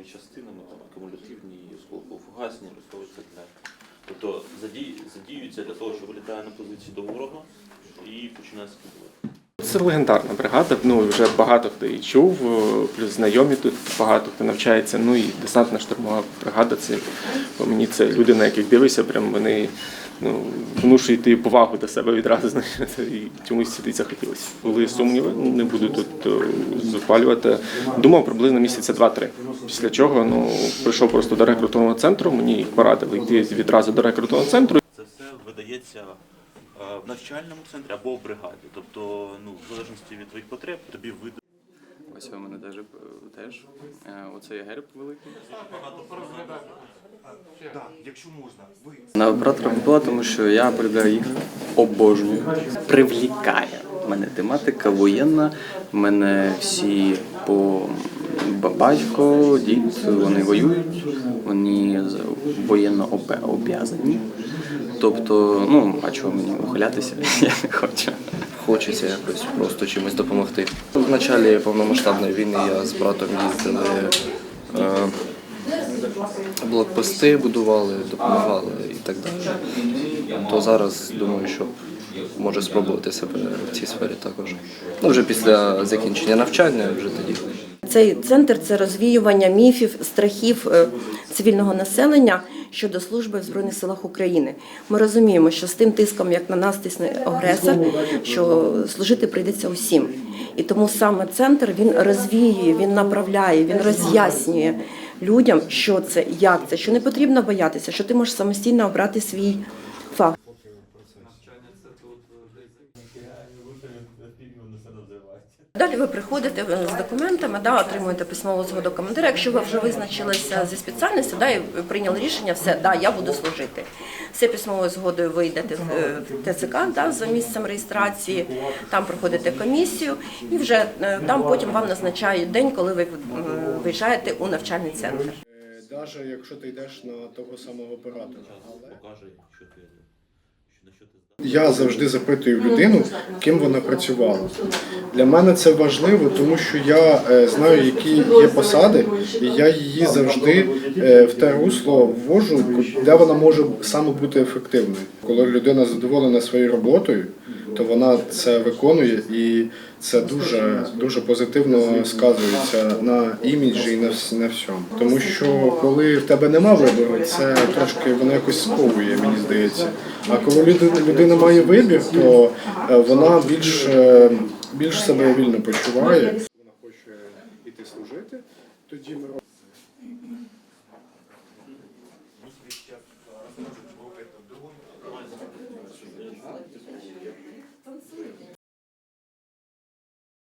ударними частинами, там, акумулятивні, осколково-фугасні, використовуються для. Тобто задіюються для того, що вилітає на позиції до ворога і починає скидувати. Це легендарна бригада. Ну вже багато хто її чув, е, плюс знайомі тут багато хто навчається. Ну і десантна штурмова бригада. Це по мені це люди, на яких дивишся, прям вони ну внушують ти повагу до себе відразу. знаєш, І чомусь сюди захотілося. Були сумніви, не буду тут е, запалювати. Думав приблизно місяця два-три. Після чого ну прийшов просто до рекрутного центру. Мені порадили йти відразу до рекрутного центру. Це все видається е, в навчальному центрі або в бригаді. Тобто, ну, в залежності від твоїх потреб, тобі видають. Ось у мене теж, теж. Е, Оце є герб великий. Якщо можна, ви На оператора була, тому що я полюбляю їх, обожнюю. Привлікає. Мене тематика воєнна, мене всі по ба- батько, дід, вони воюють, вони воєнно об'язані. Тобто, ну, а чого мені ухилятися? Я не хочу. Хочеться якось просто чимось допомогти. В початку повномасштабної війни я з братом їздили, е, блокпости будували, допомагали і так далі. То зараз думаю, що може спробувати себе в цій сфері також. Ну, вже після закінчення навчання, вже тоді. Цей центр це розвіювання міфів, страхів е, цивільного населення щодо служби в Збройних силах України. Ми розуміємо, що з тим тиском, як на нас тисне агресор, що служити прийдеться усім. І тому саме центр він розвіює, він направляє, він роз'яснює людям, що це, як це, що не потрібно боятися, що ти можеш самостійно обрати свій Далі ви приходите е, з документами, да, отримуєте письмову згоду командира. Якщо ви вже визначилися зі спеціальністю, да, і прийняли рішення, все, да, я буду служити. Все письмовою згодою ви йдете е, в ТЦК да, за місцем реєстрації, там проходите комісію, і вже е, там потім вам назначають день, коли ви виїжджаєте у навчальний центр. Навіть якщо ти йдеш на того самого оператора. покаже, що ти, що, на що ти. Я завжди запитую людину, ким вона працювала. Для мене це важливо, тому що я е, знаю, які є посади, і я її завжди е, в те русло ввожу, де вона може саме бути ефективною. Коли людина задоволена своєю роботою, то вона це виконує, і це дуже дуже позитивно сказується на іміджі і на на всьому. Тому що коли в тебе нема вибору, це трошки воно якось сковує, мені здається. А коли людина має вибір, то е, вона більш, е, більш себе вільно почуває. Вона хоче йти служити, тоді ми робимо.